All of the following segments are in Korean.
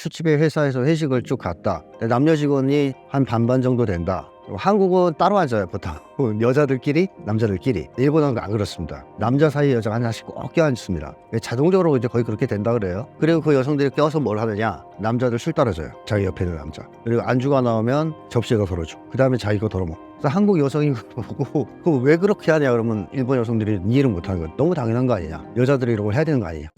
술집에 회사에서 회식을 쭉 갔다. 근데 남녀 직원이 한 반반 정도 된다. 한국은 따로 앉아요 보통. 여자들끼리 남자들끼리. 일본은 안 그렇습니다. 남자 사이 여자가 하나씩 꼭 껴앉습니다. 자동적으로 이제 거의 그렇게 된다 그래요. 그리고 그 여성들이 껴서 뭘 하느냐? 남자들 술 따라줘요. 자기 옆에 있는 남자. 그리고 안주가 나오면 접시에다 덜어줘 그 다음에 자기 거 덜어먹 그래서 한국 여성이 보고 그거 왜 그렇게 하냐? 그러면 일본 여성들이 이해를 못하는 거예요. 너무 당연한 거 아니냐? 여자들이 걸 해야 되는 거 아니냐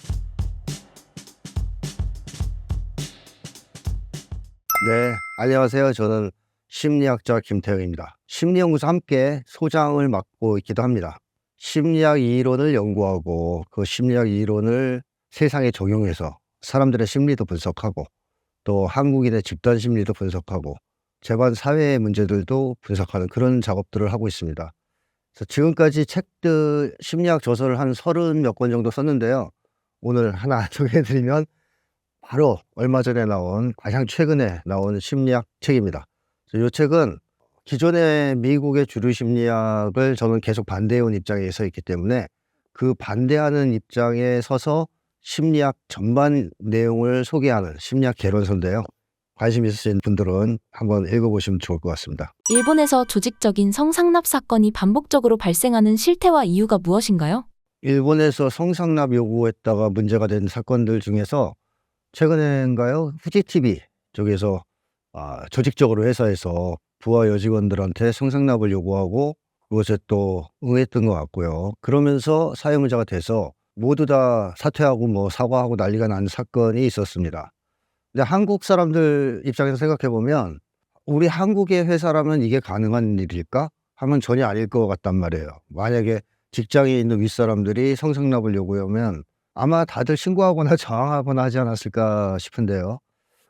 네 안녕하세요 저는 심리학자 김태형입니다. 심리연구소 함께 소장을 맡고 있기도 합니다. 심리학 이론을 연구하고 그 심리학 이론을 세상에 적용해서 사람들의 심리도 분석하고 또 한국인의 집단 심리도 분석하고 재반 사회의 문제들도 분석하는 그런 작업들을 하고 있습니다. 그래서 지금까지 책들 심리학 저서를 한 서른 몇 권 정도 썼는데요. 오늘 하나 소개해드리면 바로 얼마 전에 나온 가장 최근에 나온 심리학 책입니다. 이 책은 기존의 미국의 주류 심리학을 저는 계속 반대해온 입장에 서 있기 때문에 그 반대하는 입장에 서서 심리학 전반 내용을 소개하는 심리학 개론서인데요. 관심 있으신 분들은 한번 읽어보시면 좋을 것 같습니다. 일본에서 조직적인 성상납 사건이 반복적으로 발생하는 실태와 이유가 무엇인가요? 일본에서 성상납 요구했다가 문제가 된 사건들 중에서 최근에인가요? 후지 TV 쪽에서 아, 조직적으로 회사에서 부하 여직원들한테 성상납을 요구하고 그것에 또 응했던 것 같고요. 그러면서 사회 문제가 돼서 모두 다 사퇴하고 뭐 사과하고 난리가 난 사건이 있었습니다. 근데 한국 사람들 입장에서 생각해 보면 우리 한국의 회사라면 이게 가능한 일일까? 하면 전혀 아닐 것 같단 말이에요. 만약에 직장에 있는 윗사람들이 성상납을 요구하면 아마 다들 신고하거나 저항하거나 하지 않았을까 싶은데요.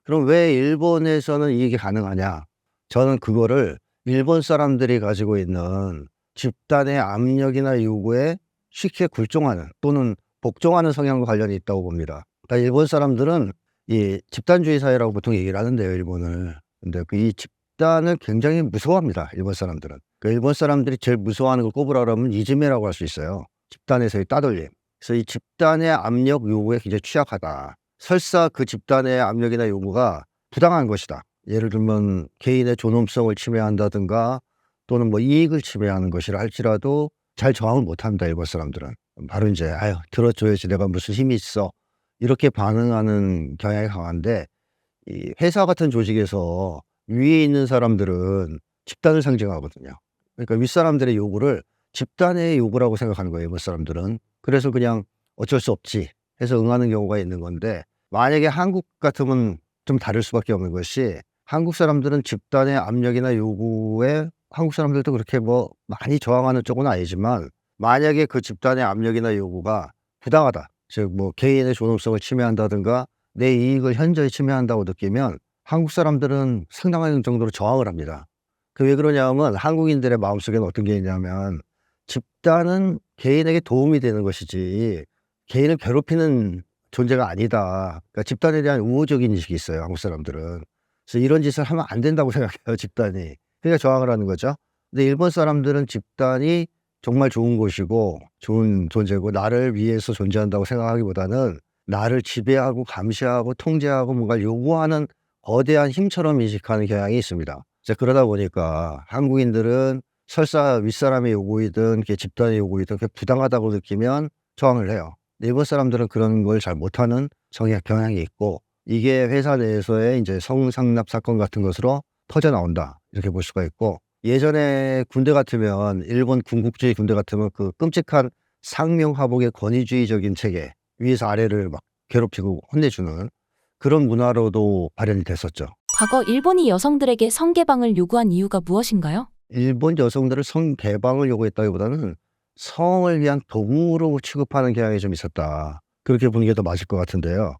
그럼 왜 일본에서는 이게 가능하냐? 저는 그거를 일본 사람들이 가지고 있는 집단의 압력이나 요구에 쉽게 굴종하는 또는 복종하는 성향과 관련이 있다고 봅니다. 그러니까 일본 사람들은 이 집단주의 사회라고 보통 얘기를 하는데요, 일본을. 근데 그 이 집단을 굉장히 무서워합니다, 일본 사람들은. 그 일본 사람들이 제일 무서워하는 걸 꼽으라 그러면 이즈메라고 할 수 있어요. 집단에서의 따돌림. 그래서 이 집단의 압력 요구에 굉장히 취약하다. 설사 그 집단의 압력이나 요구가 부당한 것이다. 예를 들면 개인의 존엄성을 침해한다든가 또는 뭐 이익을 침해하는 것이라 할지라도 잘 저항을 못합니다. 일본 사람들은. 바로 이제 아유 들어줘야지 내가 무슨 힘이 있어 이렇게 반응하는 경향이 강한데 이 회사 같은 조직에서 위에 있는 사람들은 집단을 상징하거든요. 그러니까 윗사람들의 요구를 집단의 요구라고 생각하는 거예요. 일본 사람들은. 그래서 그냥 어쩔 수 없지 해서 응하는 경우가 있는 건데 만약에 한국 같으면 좀 다를 수밖에 없는 것이 한국 사람들은 집단의 압력이나 요구에 한국 사람들도 그렇게 뭐 많이 저항하는 쪽은 아니지만 만약에 그 집단의 압력이나 요구가 부당하다. 즉 뭐 개인의 존엄성을 침해한다든가 내 이익을 현저히 침해한다고 느끼면 한국 사람들은 상당한 정도로 저항을 합니다. 그 왜 그러냐면 한국인들의 마음속에는 어떤 게 있냐면 집단은 개인에게 도움이 되는 것이지 개인을 괴롭히는 존재가 아니다. 그러니까 집단에 대한 우호적인 인식이 있어요. 한국 사람들은. 그래서 이런 짓을 하면 안 된다고 생각해요. 집단이. 그러니까 저항을 하는 거죠. 근데 일본 사람들은 집단이 정말 좋은 곳이고 좋은 존재고 나를 위해서 존재한다고 생각하기보다는 나를 지배하고 감시하고 통제하고 뭔가 요구하는 거대한 힘처럼 인식하는 경향이 있습니다. 이제 그러다 보니까 한국인들은 설사 윗사람의 요구이든 집단의 요구이든 부당하다고 느끼면 저항을 해요. 일본 사람들은 그런 걸 잘 못하는 성향 경향이 있고 이게 회사 내에서의 이제 성상납 사건 같은 것으로 터져 나온다 이렇게 볼 수가 있고 예전에 군대 같으면 일본 군국주의 군대 같으면 그 끔찍한 상명하복의 권위주의적인 체계 위에서 아래를 막 괴롭히고 혼내주는 그런 문화로도 발현이 됐었죠. 과거 일본이 여성들에게 성개방을 요구한 이유가 무엇인가요? 일본 여성들을 성 개방을 요구했다기보다는 성을 위한 도구로 취급하는 경향이 좀 있었다. 그렇게 보는 게 더 맞을 것 같은데요.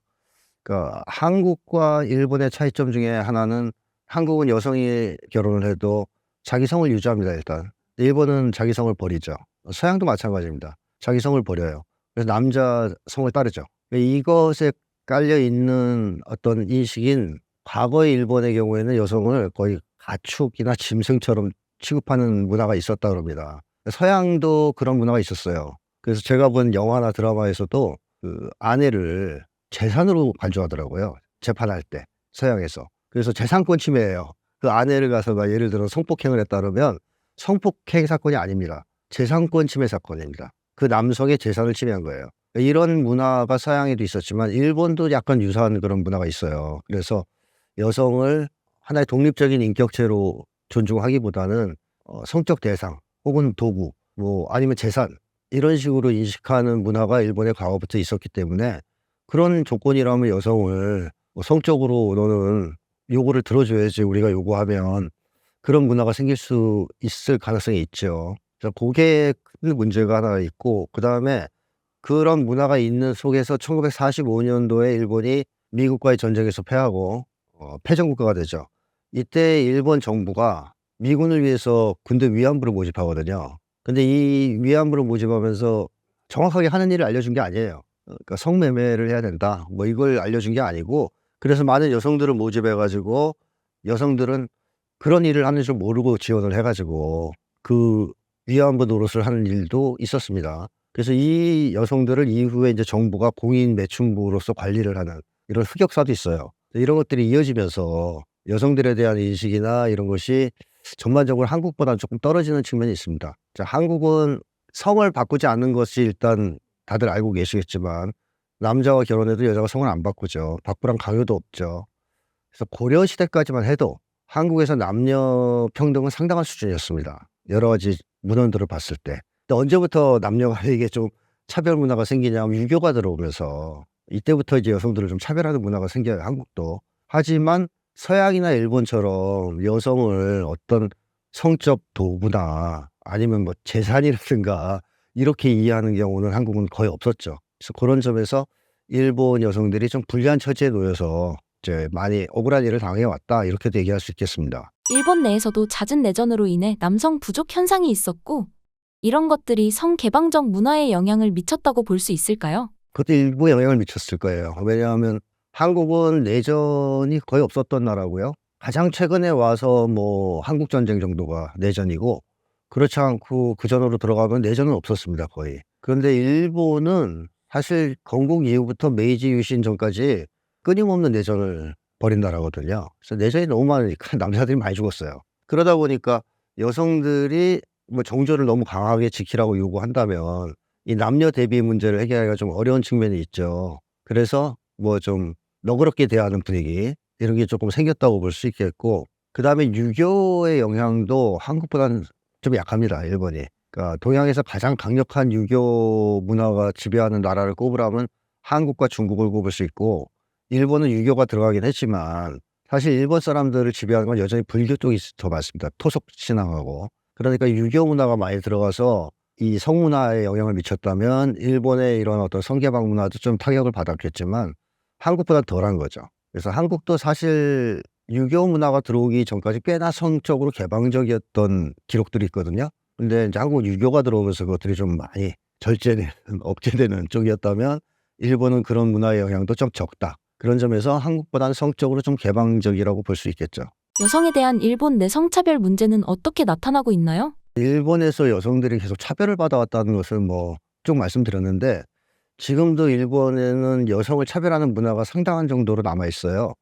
그러니까 한국과 일본의 차이점 중에 하나는 한국은 여성이 결혼을 해도 자기 성을 유지합니다, 일단. 일본은 자기 성을 버리죠. 서양도 마찬가지입니다. 자기 성을 버려요. 그래서 남자 성을 따르죠. 이것에 깔려 있는 어떤 인식인 과거의 일본의 경우에는 여성을 거의 가축이나 짐승처럼 취급하는 문화가 있었다 그럽니다. 서양도 그런 문화가 있었어요. 그래서 제가 본 영화나 드라마에서도 그 아내를 재산으로 간주하더라고요. 재판할 때 서양에서. 그래서 재산권 침해예요. 그 아내를 가서 막 예를 들어 성폭행을 했다 그러면 성폭행 사건이 아닙니다. 재산권 침해 사건입니다. 그 남성의 재산을 침해한 거예요. 이런 문화가 서양에도 있었지만 일본도 약간 유사한 그런 문화가 있어요. 그래서 여성을 하나의 독립적인 인격체로 존중하기보다는 어, 성적 대상 혹은 도구 뭐 아니면 재산 이런 식으로 인식하는 문화가 일본에 과거부터 있었기 때문에 그런 조건이라면 여성을 뭐 성적으로 너는 요구를 들어줘야지 우리가 요구하면 그런 문화가 생길 수 있을 가능성이 있죠. 그래서 그게 큰 문제가 하나 있고 그 다음에 그런 문화가 있는 속에서 1945년도에 일본이 미국과의 전쟁에서 패하고 어, 패전국가가 되죠. 이때 일본 정부가 미군을 위해서 군대 위안부를 모집하거든요. 근데 이 위안부를 모집하면서 정확하게 하는 일을 알려준 게 아니에요. 그러니까 성매매를 해야 된다. 뭐 이걸 알려준 게 아니고 그래서 많은 여성들을 모집해가지고 여성들은 그런 일을 하는 줄 모르고 지원을 해가지고 그 위안부 노릇을 하는 일도 있었습니다. 그래서 이 여성들을 이후에 이제 정부가 공인 매춘부로서 관리를 하는 이런 흑역사도 있어요. 이런 것들이 이어지면서 여성들에 대한 인식이나 이런 것이 전반적으로 한국보다 조금 떨어지는 측면이 있습니다. 자, 한국은 성을 바꾸지 않는 것이 일단 다들 알고 계시겠지만 남자와 결혼해도 여자가 성을 안 바꾸죠. 바꾸란 강요도 없죠. 그래서 고려 시대까지만 해도 한국에서 남녀 평등은 상당한 수준이었습니다. 여러 가지 문헌들을 봤을 때. 근데 언제부터 남녀가 이게 좀 차별 문화가 생기냐면 유교가 들어오면서 이때부터 이제 여성들을 좀 차별하는 문화가 생겨요. 한국도. 하지만 서양이나 일본처럼 여성을 어떤 성적 도구나 아니면 뭐 재산이라든가 이렇게 이해하는 경우는 한국은 거의 없었죠. 그래서 그런 점에서 일본 여성들이 좀 불리한 처지에 놓여서 이제 많이 억울한 일을 당해왔다 이렇게도 얘기할 수 있겠습니다. 일본 내에서도 잦은 내전으로 인해 남성 부족 현상이 있었고 이런 것들이 성개방적 문화에 영향을 미쳤다고 볼 수 있을까요? 그것도 일부 영향을 미쳤을 거예요. 왜냐하면 한국은 내전이 거의 없었던 나라고요. 가장 최근에 와서 뭐 한국 전쟁 정도가 내전이고 그렇지 않고 그 전으로 들어가면 내전은 없었습니다 거의. 그런데 일본은 사실 건국 이후부터 메이지 유신 전까지 끊임없는 내전을 벌인 나라거든요. 그래서 내전이 너무 많으니까 남자들이 많이 죽었어요. 그러다 보니까 여성들이 뭐 정조를 너무 강하게 지키라고 요구한다면 이 남녀 대비 문제를 해결하기가 좀 어려운 측면이 있죠. 그래서 뭐 좀 너그럽게 대하는 분위기 이런 게 조금 생겼다고 볼 수 있겠고 그 다음에 유교의 영향도 한국보다는 좀 약합니다. 일본이. 그러니까 동양에서 가장 강력한 유교 문화가 지배하는 나라를 꼽으라면 한국과 중국을 꼽을 수 있고 일본은 유교가 들어가긴 했지만 사실 일본 사람들을 지배하는 건 여전히 불교 쪽이 더 많습니다. 토속 신앙하고. 그러니까 유교 문화가 많이 들어가서 이 성문화에 영향을 미쳤다면 일본의 이런 어떤 성개방 문화도 좀 타격을 받았겠지만 한국보다 덜한 거죠. 그래서 한국도 사실 유교 문화가 들어오기 전까지 꽤나 성적으로 개방적이었던 기록들이 있거든요. 근데 이제 한국 유교가 들어오면서 그것들이 좀 많이 절제되는, 억제되는 쪽이었다면 일본은 그런 문화의 영향도 좀 적다. 그런 점에서 한국보다는 성적으로 좀 개방적이라고 볼 수 있겠죠. 여성에 대한 일본 내 성차별 문제는 어떻게 나타나고 있나요? 일본에서 여성들이 계속 차별을 받아왔다는 것을 뭐쭉 말씀드렸는데 지금도 일본에는 여성을 차별하는 문화가 상당한 정도로 남아 있어요.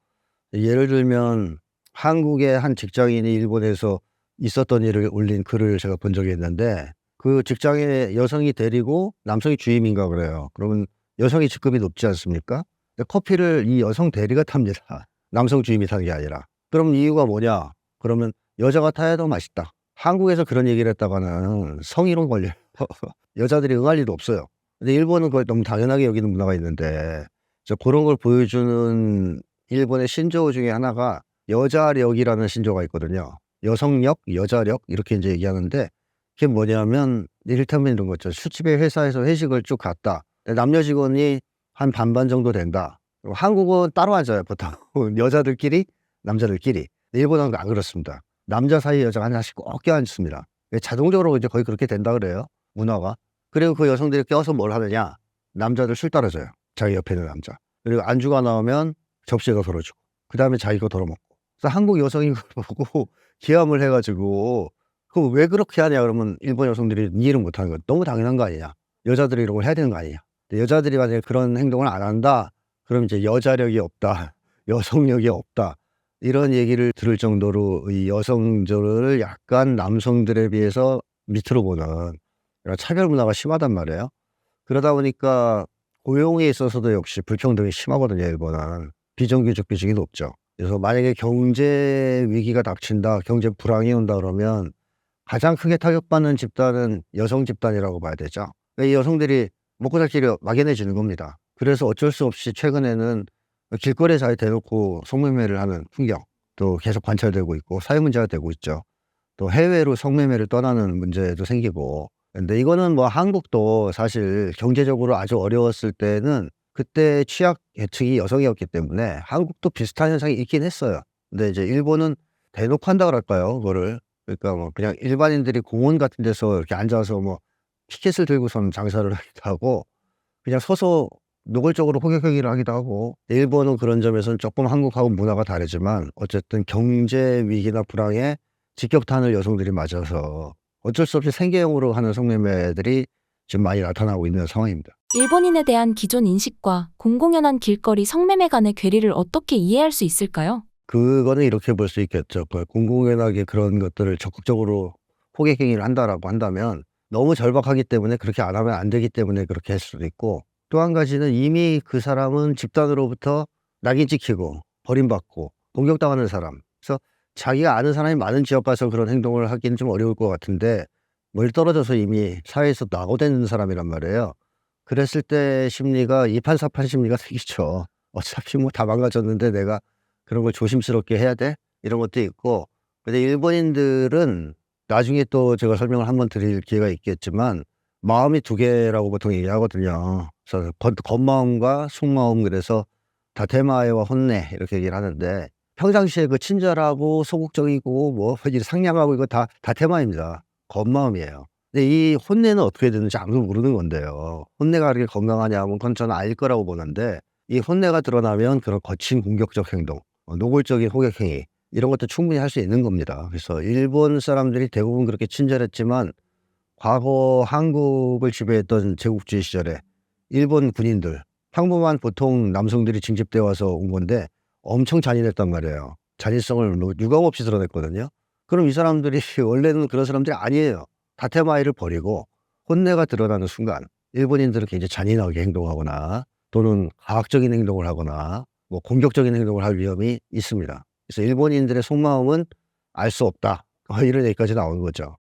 예를 들면 한국의 한 직장인이 일본에서 있었던 일을 올린 글을 제가 본 적이 있는데 그 직장에 여성이 데리고 남성이 주임인가 그래요. 그러면 여성의 직급이 높지 않습니까? 커피를 이 여성 대리가 탑니다. 남성 주임이 타는 게 아니라. 그럼 이유가 뭐냐? 그러면 여자가 타야 더 맛있다. 한국에서 그런 얘기를 했다가는 성희롱 걸려요. 여자들이 응할 일도 없어요. 근데 일본은 그걸 너무 당연하게 여기는 문화가 있는데 저 그런 걸 보여주는 일본의 신조어 중에 하나가 여자력이라는 신조어가 있거든요. 여성력, 여자력 이렇게 이제 얘기하는데 그게 뭐냐면 이를테면 이런 거죠. 술집에 회사에서 회식을 쭉 갔다. 남녀 직원이 한 반반 정도 된다. 한국은 따로 앉아요, 보통. 여자들끼리, 남자들끼리. 일본은 안 그렇습니다. 남자 사이 여자가 하나씩 꼭 껴 앉습니다. 자동적으로 이제 거의 그렇게 된다 그래요. 문화가. 그리고 그 여성들이 껴서 뭘 하느냐. 남자들 술 따라줘요. 자기 옆에 있는 남자. 그리고 안주가 나오면 접시에다 덜어주고. 그 다음에 자기가 덜어먹고. 그래서 한국 여성인 걸 보고 기함을 해가지고 그 왜 그렇게 하냐 그러면 일본 여성들이 이해를 못하는 거 너무 당연한 거 아니냐. 여자들이 이런 걸 해야 되는 거 아니냐. 여자들이 만약에 그런 행동을 안 한다. 그럼 이제 여자력이 없다. 여성력이 없다. 이런 얘기를 들을 정도로 이 여성들을 약간 남성들에 비해서 밑으로 보는 이런 차별 문화가 심하단 말이에요. 그러다 보니까 고용에 있어서도 역시 불평등이 심하거든요, 일본은. 비정규직 비중이 높죠. 그래서 만약에 경제 위기가 닥친다, 경제 불황이 온다 그러면 가장 크게 타격받는 집단은 여성 집단이라고 봐야 되죠. 이 여성들이 먹고 살 길을 막연해 지는 겁니다. 그래서 어쩔 수 없이 최근에는 길거리에서 대놓고 성매매를 하는 풍경 또 계속 관찰되고 있고 사회 문제가 되고 있죠. 또 해외로 성매매를 떠나는 문제도 생기고. 근데 이거는 뭐 한국도 사실 경제적으로 아주 어려웠을 때는 그때 취약 계층이 여성이었기 때문에 한국도 비슷한 현상이 있긴 했어요. 근데 이제 일본은 대놓고 한다 그럴까요? 그거를. 그러니까 뭐 그냥 일반인들이 공원 같은 데서 이렇게 앉아서 뭐 티켓을 들고선 장사를 하기도 하고 그냥 서서 노골적으로 호객 행위를 하기도 하고 일본은 그런 점에서는 조금 한국하고 문화가 다르지만 어쨌든 경제 위기나 불황에 직격탄을 여성들이 맞아서 어쩔 수 없이 생계형으로 하는 성매매들이 지금 많이 나타나고 있는 상황입니다. 일본인에 대한 기존 인식과 공공연한 길거리 성매매 간의 괴리를 어떻게 이해할 수 있을까요? 그거는 이렇게 볼 수 있겠죠. 그 공공연하게 그런 것들을 적극적으로 호객 행위를 한다라고 한다면 너무 절박하기 때문에 그렇게 안 하면 안 되기 때문에 그렇게 할 수도 있고 또 한 가지는 이미 그 사람은 집단으로부터 낙인 찍히고 버림받고 공격당하는 사람. 그래서 자기가 아는 사람이 많은 지역 가서 그런 행동을 하기는 좀 어려울 것 같은데 멀리 떨어져서 이미 사회에서 낙오되는 사람이란 말이에요. 그랬을 때 심리가 이판사판 심리가 생기죠. 어차피 뭐 다 망가졌는데 내가 그런 걸 조심스럽게 해야 돼? 이런 것도 있고. 근데 일본인들은 나중에 또 제가 설명을 한번 드릴 기회가 있겠지만 마음이 두 개라고 보통 얘기하거든요. 그래서 겉, 겉마음과 속마음 그래서 다테마에와 혼내 이렇게 얘기를 하는데 평상시에 그 친절하고 소극적이고 뭐 상냥하고 이거 다 다 테마입니다. 겉마음이에요. 근데 이 혼내는 어떻게 되는지 아무도 모르는 건데요. 혼내가 그렇게 건강하냐 하면 그건 저는 아닐 거라고 보는데 이 혼내가 드러나면 그런 거친 공격적 행동, 어, 노골적인 호객 행위 이런 것도 충분히 할 수 있는 겁니다. 그래서 일본 사람들이 대부분 그렇게 친절했지만 과거 한국을 지배했던 제국주의 시절에 일본 군인들 평범한 보통 남성들이 징집돼 와서 온 건데 엄청 잔인했단 말이에요. 잔인성을 유감 없이 드러냈거든요. 그럼 이 사람들이 원래는 그런 사람들이 아니에요. 다테마이를 버리고 혼내가 드러나는 순간 일본인들은 굉장히 잔인하게 행동하거나 또는 과학적인 행동을 하거나 뭐 공격적인 행동을 할 위험이 있습니다. 그래서 일본인들의 속마음은 알 수 없다. 이런 얘기까지 나오는 거죠.